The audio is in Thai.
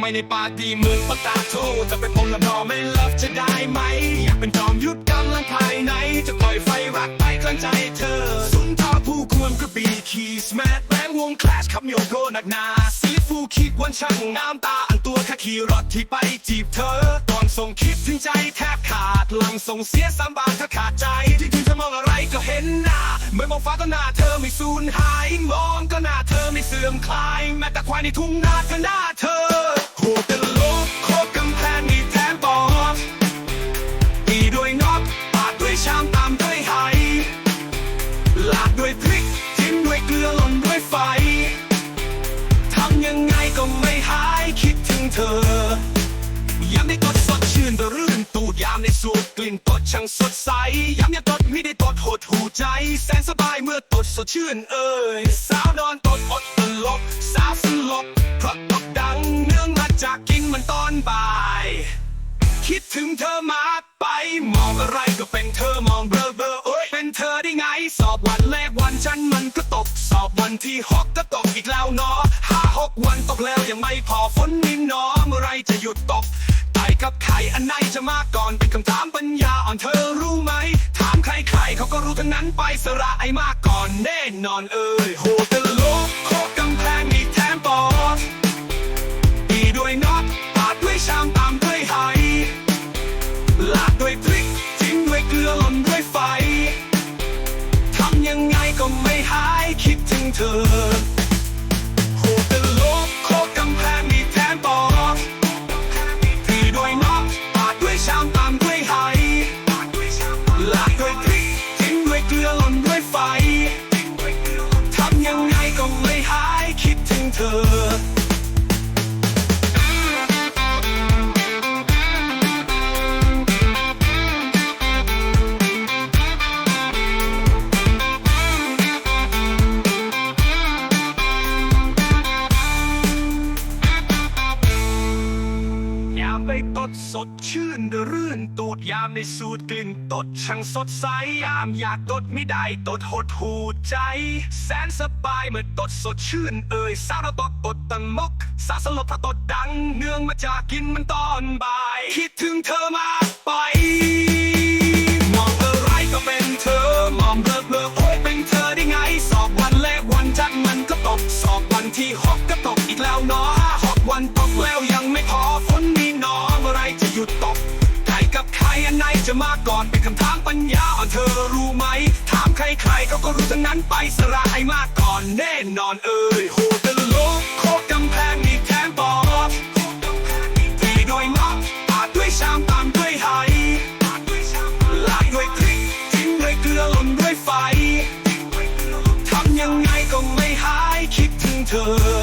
ไม่ในปาร์ตี้เมืองปากตาโทจะเป็นผมละนอไม่เลิฟจะได้ไหม อยากเป็นจอมยุทธกำลังภายใน จะปล่อยไฟรักไปกลางใจเธอ สุนทรผู้ควรกระปีคีสแมทแบงวงคลาสขับโยโกหนักหนาซีฟูคิดวันช่างน้ำตาอันตัวค่ขี่รถที่ไปจีบเธอก่อนส่งคิดถึงใจแทบขาดหลังส่งเสียสามบาทถ้าขาดใจที่ถึงจะมองอะไรก็เห็นหน้าเมื่อมองฟ้าก็หน้าเธอไม่สูญหายมองก็หน้าเธอไม่เสื่อมคลาย แม้แต่ควายในทุ่งนาก็หน้า ช่างสดใสยามยามตดไม่ได้ตดหดหูใจ แสนสบายเมื่อตดสดชื่นเอ่ยสาวนอนตดอดตลบสาวสลบเพราะตดดังเนื่องมาจากกินมันตอนบ่าย คิดถึงเธอมากไปมองอะไรก็เป็นเธอมองเบลอเบลอโอ้ยเป็นเธอได้ไงสอบวันแรกวันจันมันก็ตก สอบวันที่หกก็ตกอีกแล้วเนาะห้าหกวันตกแล้วยังไม่พอฝนนินนอเมื่อไรจะหยุดตก กับไข่อันไหนจะมาก่อนเป็นคำถามปัญญาอ่อนเธอรู้ไหม ถามใครใครๆเขาก็รู้ทั้งนั้นไปสระไอมากก่อนแน่นอนเอ่ยโหตะลกโคกกำแพงมีแถมปอดตีด้วยน็อตปาดด้วยชามตามด้วยไหลาดด้วยพริกทิ้งด้วยเกลือหล่นด้วยไฟทำยังไงก็ไม่หายคิดถึงเธอ ดสดชื่นรื่นตูดยามในสูดกลิ่นตดช่างสดใสยามอยากตดไม่ได้ตดหดหูใจ แสนสบายเมื่อตดสดชื่นเอ่ยสาราตดตดตังมก สาสลบถ้าตดดัง เนื่องมาจากกินมันตอนบ่าย คิดถึงเธอมากไป มองอะไรก็เป็นเธอ มองเบลอเบลอโอ้ยเป็นเธอได้ไง สอบวันแรกวันจันทร์มันก็ตก สอบวันที่หกก็ตกอีกแล้วเนาะ จะมาก่อนเป็นคำถามปัญญาอ่อนเธอรู้ไหม ถามใครใครๆเขาก็รู้ทั้งนั้นไปสระให้มากก่อนแน่นอนเอ่ยโหตะโลกโคกกำแพงมีแถมปอกตีด้วยน็อตปาดด้วยชามตามด้วยไหลาดด้วยพริกทิ้งด้วยเกลือหล่นด้วยไฟทำยังไงก็ไม่หายคิดถึงเธอ